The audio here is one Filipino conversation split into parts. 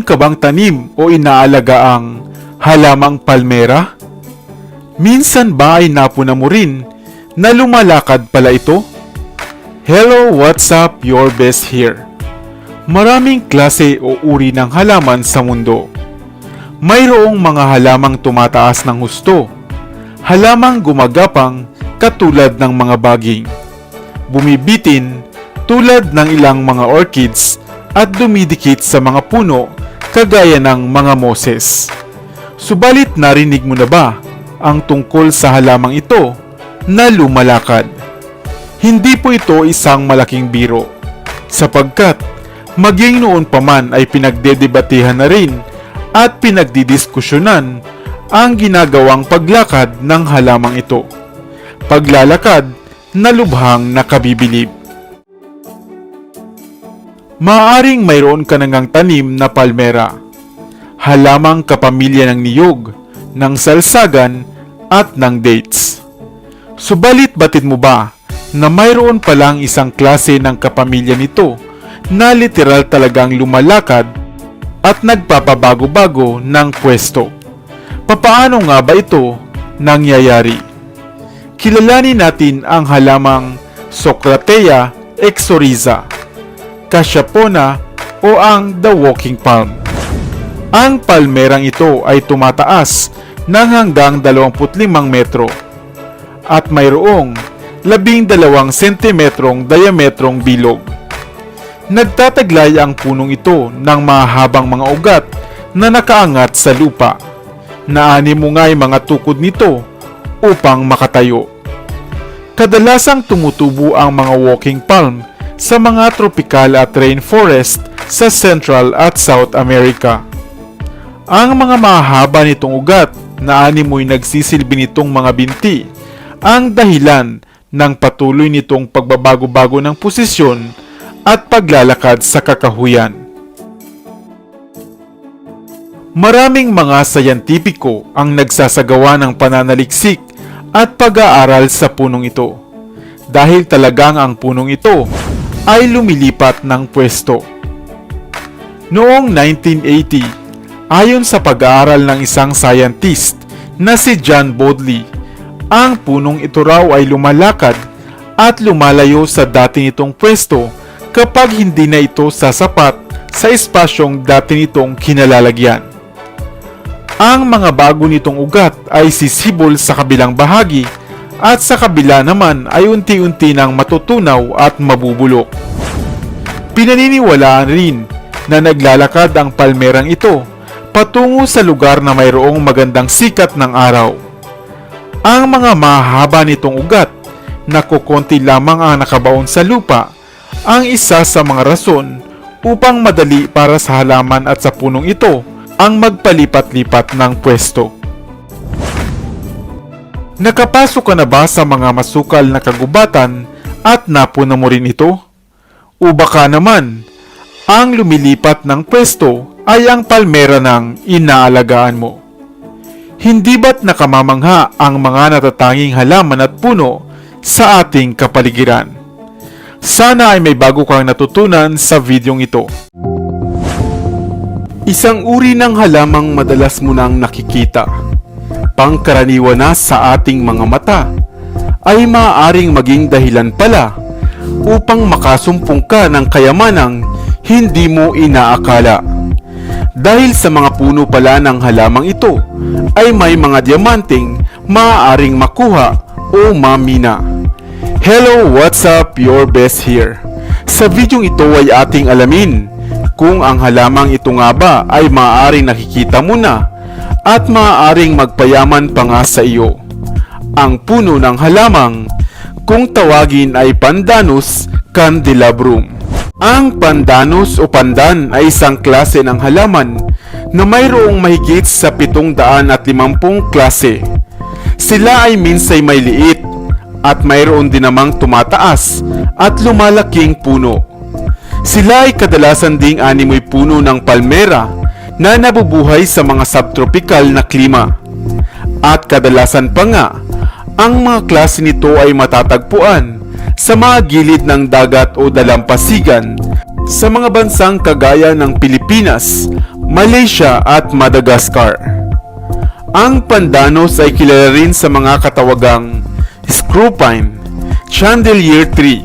Mayroon ka bang tanim o inaalaga ang halamang palmera? Minsan ba ay napuna mo rin na lumalakad pala ito? Hello, what's up? Your best here. Maraming klase o uri ng halaman sa mundo. Mayroong mga halamang tumataas ng husto, halamang gumagapang katulad ng mga baging, bumibitin tulad ng ilang mga orchids at dumidikit sa mga puno kagaya ng mga moses. Subalit narinig mo na ba ang tungkol sa halamang ito na lumalakad? Hindi po ito isang malaking biro sapagkat maging noon pa man ay pinagdedebatehan na rin at pinagdidiskusyonan ang ginagawang paglakad ng halamang ito. Paglalakad na lubhang nakabibilib. Maaring mayroon ka nangang tanim na palmera, halamang kapamilya ng niyog, ng salsagan at ng dates. Subalit batid mo ba na mayroon palang isang klase ng kapamilya nito na literal talagang lumalakad at nagpapabago-bago ng pwesto. Papaano nga ba ito nangyayari? Kilalanin natin ang halamang Socratea exoriza, Casyapona o ang The Walking Palm. Ang palmerang ito ay tumataas ng hanggang 25 metro at mayroong 12 sentimetrong diametrong bilog. Nagtataglay ang punong ito ng mahabang mga ugat na nakaangat sa lupa. Naani mo nga'y mga tukod nito upang makatayo. Kadalasang tumutubo ang mga walking palm sa mga tropical at rainforest sa Central at South America. Ang mga mahaba nitong ugat na animoy nagsisilbi nitong mga binti ang dahilan ng patuloy nitong pagbabago-bago ng posisyon at paglalakad sa kakahuyan. Maraming mga sayantipiko ang nagsasagawa ng pananaliksik at pag-aaral sa punong ito dahil talagang ang punong ito ay lumilipat ng pwesto. Noong 1980, ayon sa pag-aaral ng isang scientist na si John Bodley, ang punong ito raw ay lumalakad at lumalayo sa dati nitong pwesto kapag hindi na ito sasapat sa espasyong dati nitong kinalalagyan. Ang mga bago nitong ugat ay sisibol sa kabilang bahagi at sa kabila naman ay unti-unti nang matutunaw at mabubulok. Pinaniniwalaan rin na naglalakad ang palmerang ito patungo sa lugar na mayroong magandang sikat ng araw. Ang mga mahaba nitong ugat na kukonti lamang ang nakabaon sa lupa ang isa sa mga rason upang madali para sa halaman at sa punong ito ang magpalipat-lipat ng pwesto. Nakapasok ka na ba sa mga masukal na kagubatan at napuna mo rin ito? O baka naman, ang lumilipat ng pwesto ay ang palmera ng inaalagaan mo. Hindi ba't nakamamangha ang mga natatanging halaman at puno sa ating kapaligiran? Sana ay may bago kang natutunan sa videong ito. Isang uri ng halamang madalas mo nang nakikita, pangkaraniwan na sa ating mga mata, ay maaaring maging dahilan pala upang makasumpong ka ng kayamanang hindi mo inaakala. Dahil sa mga puno pala ng halamang ito, ay may mga diamanting maaaring makuha o mamina. Hello, what's up? Your best here. Sa videong ito ay ating alamin kung ang halamang ito nga ba ay maaaring nakikita mo na at maaaring magpayaman pa nga sa iyo. Ang puno ng halamang kung tawagin ay Pandanus candelabrum. Ang pandanus o pandan ay isang klase ng halaman na mayroong mahigit sa 750 klase. Sila ay minsay may liit at mayroon din namang tumataas at lumalaking puno. Sila ay kadalasan ding animoy puno ng palmera na nabubuhay sa mga subtropical na klima. At kadalasan pa nga, ang mga klase nito ay matatagpuan sa mga gilid ng dagat o dalampasigan sa mga bansang kagaya ng Pilipinas, Malaysia at Madagascar. Ang pandanos ay kilala rin sa mga katawagang screw pine, chandelier tree,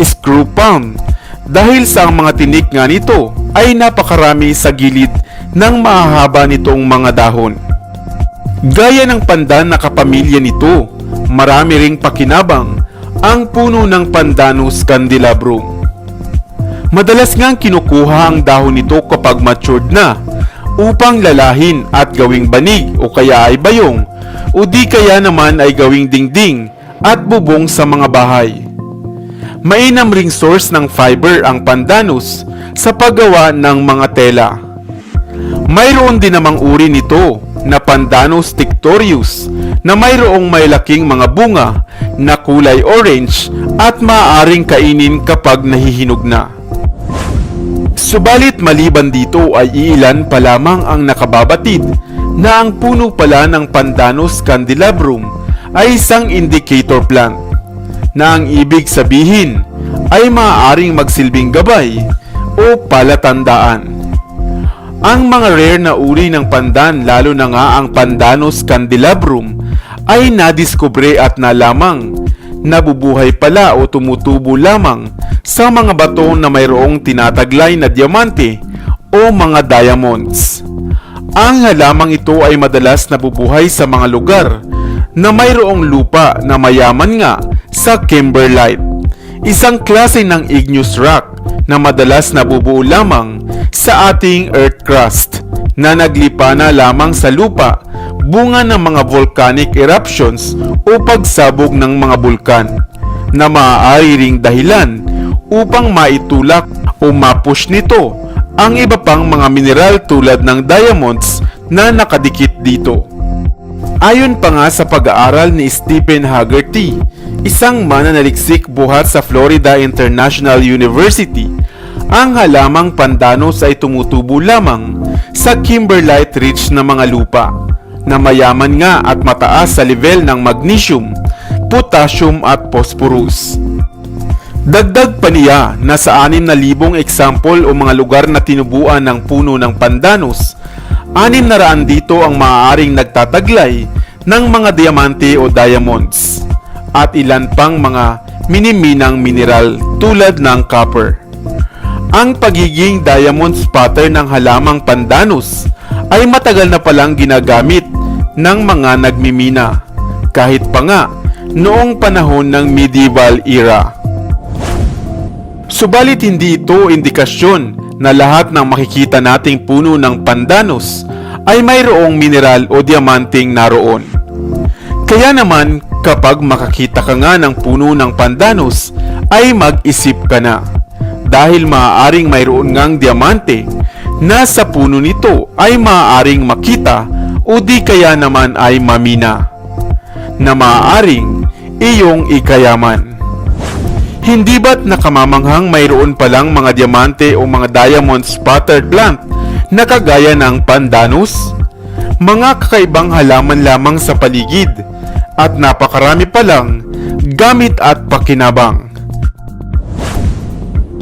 screw palm dahil sa ang mga tinik nga nito ay napakarami sa gilid ng mahahaba nitong mga dahon. Gaya ng pandan na kapamilya nito, marami ring pakinabang ang puno ng Pandanus candelabrum. Madalas ngang kinukuha ang dahon nito kapag matured na upang lalahin at gawing banig o kaya ay bayong o di kaya naman ay gawing dingding at bubong sa mga bahay. Mainam ring source ng fiber ang pandanus sa paggawa ng mga tela. Mayroon din namang uri nito na Pandanus tictorius na mayroong may laking mga bunga na kulay orange at maaaring kainin kapag nahihinog na. Subalit maliban dito ay iilan pa lamang ang nakababatid na ang puno pala ng Pandanus candelabrum ay isang indicator plant na ang ibig sabihin ay maaaring magsilbing gabay o palatandaan. Ang mga rare na uri ng pandan lalo na nga ang Pandanus candelabrum ay nadiskubre at nalamang nabubuhay pala o tumutubo lamang sa mga bato na mayroong tinataglay na diamante o mga diamonds. Ang halamang ito ay madalas nabubuhay sa mga lugar na mayroong lupa na mayaman nga sa kimberlite, isang klase ng igneous rock na madalas nabubuo lamang sa ating earth crust na naglipa na lamang sa lupa bunga ng mga volcanic eruptions o pagsabog ng mga bulkan na maaari ring dahilan upang maitulak o mapush nito ang iba pang mga mineral tulad ng diamonds na nakadikit dito. Ayon pa nga sa pag-aaral ni Stephen Haggerty, isang mananaliksik buhat sa Florida International University, ang halamang pandanos ay tumutubo lamang sa kimberlite rich na mga lupa na mayaman nga at mataas sa level ng magnesium, potassium at phosphorus. Dagdag pa niya na sa 6,000 example o mga lugar na tinubuan ng puno ng pandanus, 600 dito ang maaaring nagtataglay ng mga diamante o diamonds at ilan pang mga miniminang mineral tulad ng copper. Ang pagiging diamond spotter ng halamang pandanus ay matagal na palang ginagamit ng mga nagmimina kahit pa nga noong panahon ng medieval era. Subalit hindi ito indikasyon na lahat ng makikita nating puno ng pandanus ay mayroong mineral o diamanting naroon. Kaya naman kapag makakita ka nga ng puno ng pandanus ay mag-isip ka na dahil maaaring mayroon ngang diamante na sa puno nito ay maaaring makita o di kaya naman ay mamina na maaaring iyong ikayaman. Hindi ba't nakamamanghang mayroon palang mga diamante o mga diamond spotted plant na kagaya ng pandanus? Mga kakaibang halaman lamang sa paligid at napakarami palang gamit at pakinabang.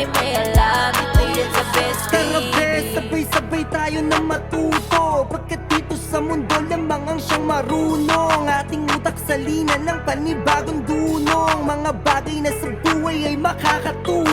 laki may alam Dito yan sa Best Tara TV bes, sabay-sabay tayo na matuto. Pagkat dito sa mundo lamang ang siyang marunong. Ating utak sa lina ng panibagong dunong. Mga bagay na sa buhay ay makakatulong